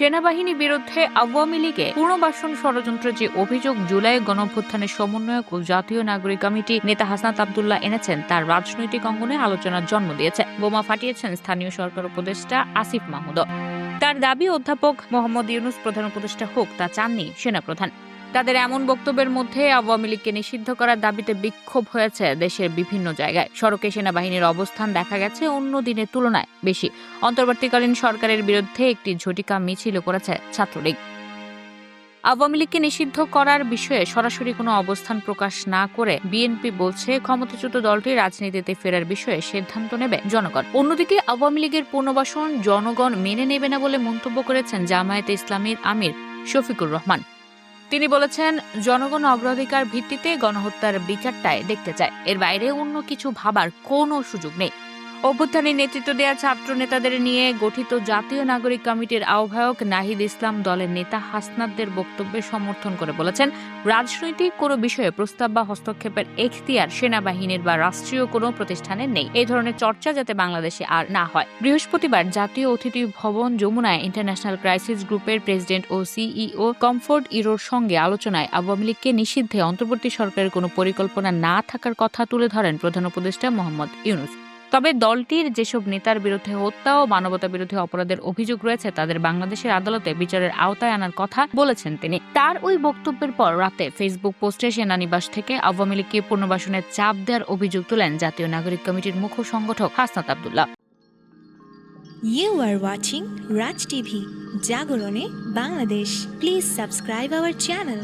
সেনাবাহিনী বিরুদ্ধে আওয়ামী লীগে পুনর্বাসন ষড়যন্ত্র যে অভিযোগ জুলাই গণভ্যুত্থানের সমন্বয়ক ও জাতীয় নাগরিক কমিটি নেতা হাসনাত আবদুল্লাহ এনেছেন, তার রাজনৈতিক অঙ্গনে আলোচনার জন্ম দিয়েছে। বোমা ফাটিয়েছেন স্থানীয় সরকার উপদেষ্টা আসিফ মাহমুদ তার দাবি, অধ্যাপক মোহাম্মদ ইউনুস প্রধান উপদেষ্টা হোক, তা চাননি সেনাপ্রধান। তাদের এমন বক্তব্যের মধ্যে আওয়ামী লীগকে নিষিদ্ধ করার দাবিতে বিক্ষোভ হয়েছে দেশের বিভিন্ন জায়গায়। সড়কে সেনাবাহিনীর অবস্থান দেখা গেছে অন্য দিনের তুলনায় বেশি। অন্তর্বর্তীকালীন সরকারের বিরুদ্ধে একটি ঝটিকা মিছিল করেছে ছাত্রলীগ। আওয়ামী লীগকে নিষিদ্ধ করার বিষয়ে সরাসরি কোনো অবস্থান প্রকাশ না করে বিএনপি বলছে ক্ষমতাচ্যুত দলটি রাজনীতিতে ফেরার বিষয়ে সিদ্ধান্ত নেবে জনগণ। অন্যদিকে আওয়ামী লীগের পুনর্বাসন জনগণ মেনে নেবে না বলে মন্তব্য করেছেন জামায়াতে ইসলামীর আমির শফিকুর রহমান। তিনি বলেছেন, জনগণ অগ্রাধিকার ভিত্তিতে গণহত্যার বিচারটায় দেখতে চায়। এর বাইরে অন্য কিছু ভাবার কোনো সুযোগ নেই। অভ্যুত্থানের নেতৃত্ব দেওয়া ছাত্র নেতাদের নিয়ে গঠিত জাতীয় নাগরিক কমিটির আহ্বায়ক নাহিদ ইসলাম দলের নেতা হাসনাতদের বক্তব্যে সমর্থন করে বলেছেন, রাজনৈতিক কোনো বিষয়ে প্রস্তাব বা হস্তক্ষেপের এখতিয়ার সেনাবাহিনীর বা রাষ্ট্রীয় কোনো প্রতিষ্ঠানের নেই। এই ধরনের চর্চা যাতে বাংলাদেশে আর না হয়। বৃহস্পতিবার জাতীয় অতিথি ভবন যমুনায় ইন্টারন্যাশনাল ক্রাইসিস গ্রুপের প্রেসিডেন্ট ও সিইও কমফোর্ট ইরোর সঙ্গে আলোচনায় আওয়ামী লীগকে নিষিদ্ধে অন্তর্বর্তী সরকারের কোনো পরিকল্পনা না থাকার কথা তুলে ধরেন প্রধান উপদেষ্টা মোহাম্মদ ইউনুস। তবে দলটির যেসব নেতার বিরুদ্ধে হত্যা ও মানবতা বিরোধী অপরাধের অভিযোগ রয়েছে তাদের বাংলাদেশের আদালতে বিচারের আওতায় আনার কথা বলেছেন তিনি তার ওই বক্তব্যের পর রাতে ফেসবুক পোস্টে সেনানিবাস থেকে আওয়ামী লীগকে পুনর্বাসনের চাপ দেওয়ার অভিযোগ তুলেন জাতীয় নাগরিক কমিটির মুখ্য সংগঠক Hasnat Abdullah You are watching Raj TV, Jagorone, Bangladesh. Please subscribe our channel.